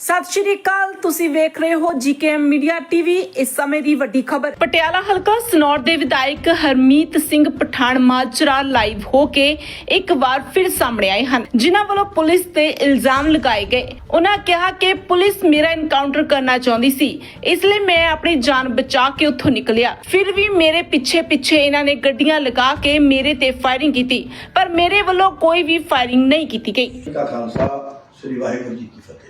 ਸਤਿ ਸ਼੍ਰੀ ਅਕਾਲ ਤੁਸੀਂ ਵੇਖ ਰਹੇ ਹੋ ਜੀਕੇਐਮ ਮੀਡੀਆ ਟੀਵੀ। ਇਸ ਸਮੇਂ ਦੀ ਵੱਡੀ ਖਬਰ। ਪਟਿਆਲਾ ਹਲਕਾ ਸਨੌਰ ਦੇ ਵਿਧਾਇਕ ਹਰਮੀਤ ਸਿੰਘ ਪਠਾਨ ਮਾਜਰਾ ਲਾਈਵ ਹੋ ਕੇ ਇੱਕ ਵਾਰ ਫਿਰ ਸਾਹਮਣੇ ਆਏ ਹਨ ਜਿਨ੍ਹਾਂ ਵੱਲੋਂ ਪੁਲਿਸ ਤੇ ਇਲਜ਼ਾਮ ਲਗਾਏ ਗਏ। ਉਹਨਾਂ ਕਿਹਾ ਕਿ ਪੁਲਿਸ ਮੇਰਾ ਐਨਕਾਊਂਟਰ ਕਰਨਾ ਚਾਹੁੰਦੀ ਸੀ ਇਸ ਲਈ ਮੈਂ ਆਪਣੀ ਜਾਨ ਬਚਾ ਕੇ ਉੱਥੋਂ ਨਿਕਲਿਆ। ਫਿਰ ਵੀ ਮੇਰੇ ਪਿੱਛੇ ਪਿੱਛੇ ਇਹਨਾਂ ਨੇ ਗੱਡੀਆਂ ਲਗਾ ਕੇ ਮੇਰੇ ਤੇ ਫਾਇਰਿੰਗ ਕੀਤੀ ਪਰ ਮੇਰੇ ਵੱਲੋਂ ਕੋਈ ਵੀ ਫਾਇਰਿੰਗ ਨਹੀਂ ਕੀਤੀ ਗਈ। ਸ੍ਰੀ ਵਾਹਿਗੁਰੂ ਜੀ ਕੀ ਫਤਿਹ।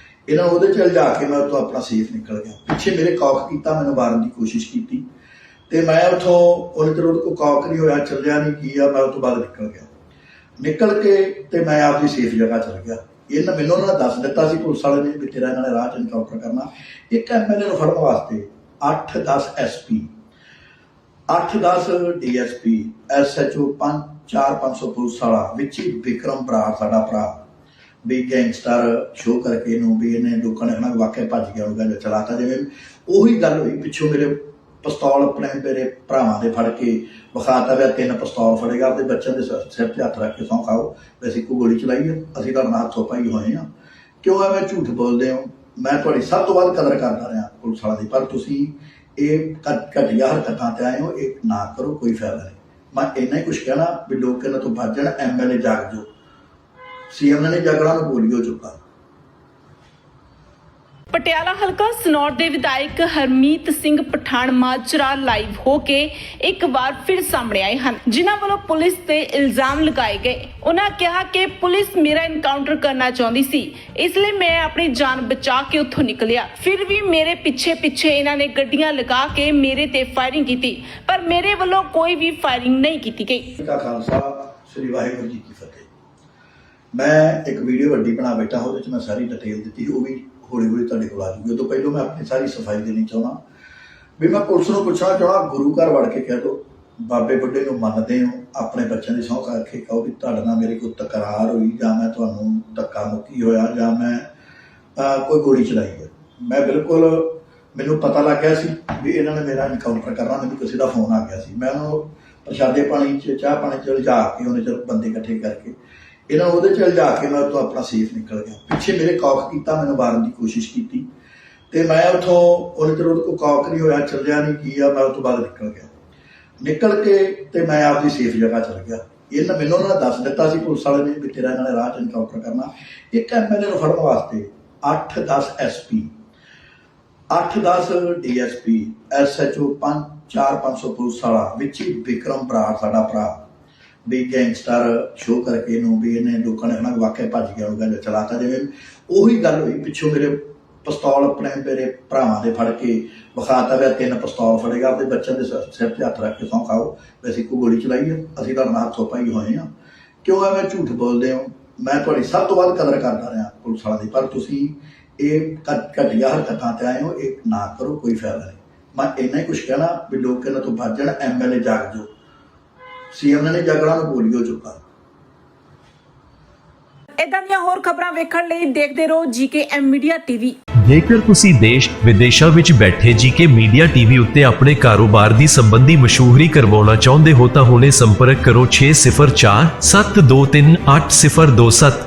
ਇਹਨਾਂ ਨੂੰ ਉਹਦੇ ਚ ਲਿਜਾ ਕੇ ਮੈਂ ਉੱਥੋਂ ਆਪਣਾ ਸੇਫ ਨਿਕਲ ਗਿਆ। ਪਿੱਛੇ ਮੇਰੇ ਕੌਕ ਕੀਤਾ, ਮੈਨੂੰ ਮਾਰਨ ਦੀ ਕੋਸ਼ਿਸ਼ ਕੀਤੀ। ਤੇ ਮੈਂ ਉੱਥੋਂ ਉਹਨੇ ਚਿਰ ਉਹਦੇ ਕੋਲ ਕੌਕ ਨਹੀਂ ਹੋਇਆ, ਚੱਲਿਆ ਨਹੀਂ, ਕੀ ਆ, ਮੈਂ ਉਹ ਬਾਅਦ ਨਿਕਲ ਗਿਆ। ਨਿਕਲ ਕੇ ਤੇ ਮੈਂ ਆਪਦੀ ਸੇਫ ਜਗ੍ਹਾ ਚਲ ਗਿਆ। ਇਹਨਾਂ ਮੈਨੂੰ ਉਹਨਾਂ ਨੇ ਦੱਸ ਦਿੱਤਾ ਸੀ, ਪੁਲਿਸ ਵਾਲੇ ਨੇ ਵੀ ਤੇਰਾ ਇਹਨਾਂ ਨੇ ਰਾਹ ਚ ਇਨਕਾਊਂਟਰ ਕਰਨਾ। ਇੱਕ ਐਮਐਲਏ ਨੂੰ ਫੜਨ ਵਾਸਤੇ 8-10 ਐਸਪੀ 8-10 ਡੀਐਸਪੀ ਐਸਐਚਓ 5-4-500 ਪੁਲਿਸ ਵਾਲਾ, ਵਿੱਚ ਹੀ ਵਿਕਰਮ ਬਰਾੜ ਸਾਡਾ ਭਰਾ। ਵੀ ਗੈਂਗਸਟਰ ਸ਼ੋਅ ਕਰਕੇ ਇਹਨੂੰ ਵੀ ਇਹਨੇ ਲੋਕਾਂ ਨੇ ਕਹਣਾ ਵਾਕਿਆ ਭੱਜ ਗਿਆ ਉਹਨੂੰ ਕਹਿੰਦੇ ਚਲਾਤਾ ਜਿਵੇਂ। ਉਹੀ ਗੱਲ ਹੋਈ, ਪਿੱਛੋਂ ਮੇਰੇ ਪਿਸਤੌਲ ਆਪਣੇ ਮੇਰੇ ਭਰਾਵਾਂ ਦੇ ਫੜ ਕੇ ਵਿਖਾਤਾ ਵੀ ਆਹ ਤਿੰਨ ਪਿਸਤੌਲ ਫੜੇਗਾ ਆਪਣੇ ਬੱਚਿਆਂ ਦੇ ਸਿਰ ਤੇ ਹੱਥ ਰੱਖ ਕੇ ਸੌਂ ਖਾਓ, ਵੀ ਅਸੀਂ ਕੋਈ ਗੋਲੀ ਚਲਾਈ ਹੈ ਅਸੀਂ ਤੁਹਾਡੇ ਨਾਲ ਹੱਥੋਂ ਪਾਈ ਹੋਏ ਆ। ਕਿਉਂ ਐਵੇਂ ਝੂਠ ਬੋਲਦੇ ਹੋ। ਮੈਂ ਤੁਹਾਡੀ ਸਭ ਤੋਂ ਵੱਧ ਕਦਰ ਕਰਦਾ ਰਿਹਾ ਪੁਲਿਸ ਵਾਲਾ ਦੀ, ਪਰ ਤੁਸੀਂ ਇਹ ਘਟੀਆ ਹਰਕਤਾਂ ਤੇ ਆਏ ਹੋ, ਇਹ ਨਾ ਕਰੋ, ਕੋਈ ਫਾਇਦਾ ਨਹੀਂ। ਮੈਂ ਇੰਨਾ ਹੀ ਕੁਝ ਕਹਿਣਾ ਵੀ ਲੋਕ ਇਹਨਾਂ ਤੋਂ ਬਚ ਬਚਣ ਐਮਐਲਏ ਜਾਗ ਜੋ ਸੀਐਮ ਨੇ ਜਾਗਣਾ ਨੂੰ ਬੋਲਿਓ ਚੁੱਕਾ। ਪਟਿਆਲਾ ਹਲਕਾ ਸਨੌਰ ਦੇ ਵਿਧਾਇਕ ਹਰਮੀਤ ਸਿੰਘ ਪਠਾਨ ਮਾਜਰਾ ਲਾਈਵ ਹੋ ਕੇ ਇੱਕ ਵਾਰ ਫਿਰ ਸਾਹਮਣੇ ਆਏ ਹਨ। ਜਿਨ੍ਹਾਂ ਵੱਲੋਂ ਪੁਲਿਸ ਤੇ ਇਲਜ਼ਾਮ ਲਗਾਏ ਗਏ। ਉਹਨਾਂ ਕਿਹਾ ਕਿ ਪੁਲਿਸ ਮੇਰਾ ਐਨਕਾਊਂਟਰ ਕਰਨਾ ਚਾਹੁੰਦੀ ਸੀ। ਇਸ ਲਈ ਮੈਂ ਆਪਣੀ ਜਾਨ ਬਚਾ ਕੇ ਉੱਥੋਂ ਨਿਕਲਿਆ। ਫਿਰ ਵੀ ਮੇਰੇ ਪਿੱਛੇ ਪਿੱਛੇ ਇਹਨਾਂ ਨੇ ਗੱਡੀਆਂ ਲਗਾ ਕੇ ਮੇਰੇ ਤੇ ਫਾਇਰਿੰਗ ਕੀਤੀ। ਪਰ ਮੇਰੇ ਵੱਲੋਂ ਕੋਈ ਵੀ ਫਾਇਰਿੰਗ ਨਹੀਂ ਕੀਤੀ ਗਈ। ਖਾਲਸਾ ਸ੍ਰੀ ਵਾਹਿਗੁਰੂ ਜੀ ਕੀ ਫਤਿਹ। ਮੈਂ ਇੱਕ ਵੀਡੀਓ ਵੱਡੀ ਬਣਾ ਬੈਠਾ, ਉਹਦੇ 'ਚ ਮੈਂ ਸਾਰੀ ਡਿਟੇਲ ਦਿੱਤੀ, ਉਹ ਵੀ ਹੌਲੀ ਹੌਲੀ ਤੁਹਾਡੇ ਕੋਲ ਆ ਜੂਗੀ। ਉਹ ਤੋਂ ਪਹਿਲਾਂ ਮੈਂ ਆਪਣੀ ਸਾਰੀ ਸਫ਼ਾਈ ਦੇਣੀ ਚਾਹੁੰਦਾ। ਵੀ ਮੈਂ ਪੁਲਿਸ ਨੂੰ ਪੁੱਛਣਾ ਚਾਹਣਾ ਗੁਰੂ ਘਰ ਵੜ ਕੇ ਕਹਿ ਦੋ, ਬਾਬੇ ਬੁੱਢੇ ਨੂੰ ਮੰਨਦੇ ਹੋ, ਆਪਣੇ ਬੱਚਿਆਂ ਦੀ ਸਹੁੰ ਕਰਕੇ ਕਹੋ ਵੀ ਤੁਹਾਡੇ ਨਾਲ ਮੇਰੇ ਕੋਈ ਤਕਰਾਰ ਹੋਈ, ਜਾਂ ਮੈਂ ਤੁਹਾਨੂੰ ਧੱਕਾ ਮੁੱਕੀ ਹੋਇਆ, ਜਾਂ ਮੈਂ ਕੋਈ ਗੋਲੀ ਚਲਾਈ ਹੈ ਮੈਂ ਬਿਲਕੁਲ, ਮੈਨੂੰ ਪਤਾ ਲੱਗ ਗਿਆ ਸੀ ਵੀ ਇਹਨਾਂ ਨੇ ਮੇਰਾ ਇਨਕਾਊਂਟਰ ਕਰਨਾ, ਮੈਨੂੰ ਕਿਸੇ ਦਾ ਫੋਨ ਆ ਗਿਆ ਸੀ। ਮੈਂ ਉਹਨੂੰ ਪ੍ਰਸ਼ਾਦੇ ਪਾਣੀ ਚ, ਚਾਹ ਪਾਣੀ ਚ ਲਿਜਾ ਕੇ ਉਹਨੇ ਚਲ ਬੰਦੇ ਇਕੱਠੇ ਕਰਕੇ ਇਹਨਾਂ ਉਹਦੇ ਚ ਲਿਜਾ ਕੇ ਮੈਂ ਉੱਥੋਂ ਆਪਣਾ ਸੇਫ ਨਿਕਲ ਗਿਆ। ਪਿੱਛੇ ਮੇਰੇ ਕੌਕ ਕੀਤਾ, ਮੈਨੂੰ ਮਾਰਨ ਦੀ ਕੋਸ਼ਿਸ਼ ਕੀਤੀ। ਤੇ ਮੈਂ ਉੱਥੋਂ ਉਹਨੇ ਚਿਰ ਉਹਦੇ ਕੋਲ ਕੌਕ ਨਹੀਂ ਹੋਇਆ, ਚੱਲਿਆ ਨਹੀਂ, ਕੀ ਆ, ਮੈਂ ਉਹ ਤੋਂ ਨਿਕਲ ਗਿਆ। ਨਿਕਲ ਕੇ ਤੇ ਮੈਂ ਆਪਦੀ ਸੇਫ ਜਗ੍ਹਾ ਚਲ ਗਿਆ। ਇਹਨਾਂ ਮੈਨੂੰ ਉਹਨਾਂ ਨੇ ਦੱਸ ਦਿੱਤਾ ਸੀ ਪੁਲਿਸ ਵਾਲੇ ਨੇ ਵੀ ਤੇਰਾ ਇਹਨਾਂ ਨੇ ਰਾਹ ਚ ਐਨਕਾਊਂਟਰ ਕਰਨਾ। ਇੱਕ ਐਮਐਲਏ ਨੂੰ ਫੜਨ ਵਾਸਤੇ 8-10 ਐਸਪੀ 8-10 ਡੀਐਸਪੀ ਐਸਐਚਓ 5-4-500 ਪੁਲਿਸ ਵਾਲਾ, ਵਿੱਚ ਹੀ ਵਿਕਰਮ ਬਰਾੜ ਸਾਡਾ ਭਰਾ। ਵੀ ਗੈਂਗਸਟਰ ਸ਼ੋਅ ਕਰਕੇ ਇਹਨੂੰ ਵੀ ਇਹਨੇ ਲੋਕਾਂ ਨੇ ਕਹਣਾ ਵਾਕਿਆ ਭੱਜ ਗਿਆ ਉਹਨੂੰ ਜਾਂ ਚਲਾਤਾ ਜਿਵੇਂ। ਉਹੀ ਗੱਲ ਹੋਈ ਪਿੱਛੋਂ ਮੇਰੇ ਪਿਸਤੌਲ ਆਪਣੇ ਮੇਰੇ ਭਰਾਵਾਂ ਦੇ ਫੜ ਕੇ ਵਿਖਾਤਾ ਵੀ ਆਹ ਤਿੰਨ ਪਿਸਤੌਲ ਫੜੇਗਾ ਆਪਣੇ ਬੱਚਿਆਂ ਦੇ ਸਿਰ ਤੇ ਹੱਥ ਰੱਖ ਕੇ ਸੌਂ ਖਾਓ, ਵੀ ਅਸੀਂ ਕੋਈ ਗੋਲੀ ਚਲਾਈ ਹੈ ਅਸੀਂ ਤੁਹਾਡੇ ਨਾਲ ਹੱਥੋਂ ਪਾਈ ਹੋਏ ਆ। ਕਿਉਂ ਐਵੇਂ ਝੂਠ ਬੋਲਦੇ ਹੋ। ਮੈਂ ਤੁਹਾਡੀ ਸਭ ਤੋਂ ਵੱਧ ਕਦਰ ਕਰਦਾ ਰਿਹਾ ਪੁਲਿਸ ਵਾਲਾ ਦੀ, ਪਰ ਤੁਸੀਂ ਇਹ ਘਟੀਆ ਹਰਕਤਾਂ ਤੇ ਆਏ ਹੋ, ਇਹ ਨਾ ਕਰੋ, ਕੋਈ ਫਾਇਦਾ ਨਹੀਂ। ਮੈਂ ਇੰਨਾ ਹੀ ਕੁਝ ਕਹਿਣਾ ਵੀ ਲੋਕ ਇਹਨਾਂ ਤੋਂ ਬਚ ਬਚਣ ਐਮਐਲਏ ਜਾਗ ਜੋ ਸੀਐਮ ਨੇ ਜਾਗਣਾ ਨੂੰ ਬੋਲਿਓ ਚੁੱਕਾ। ਇਦਾਂ ਦੀਆਂ ਹੋਰ ਖਬਰਾਂ ਵੇਖਣ ਲਈ ਦੇਖਦੇ ਰਹੋ ਜੀਕੇਐਮ ਮੀਡੀਆ ਟੀਵੀ। ਜੇਕਰ ਤੁਸੀਂ ਦੇਸ਼ ਵਿਦੇਸ਼ਾਂ ਵਿੱਚ ਬੈਠੇ ਜੀਕੇ ਮੀਡੀਆ ਟੀਵੀ ਉੱਤੇ ਆਪਣੇ ਕਾਰੋਬਾਰ ਦੀ ਸੰਬੰਧੀ ਮਸ਼ਹੂਰੀ ਕਰਵਾਉਣਾ ਚਾਹੁੰਦੇ ਹੋ ਤਾਂ ਹੁਣੇ ਸੰਪਰਕ ਕਰੋ 604 723 8027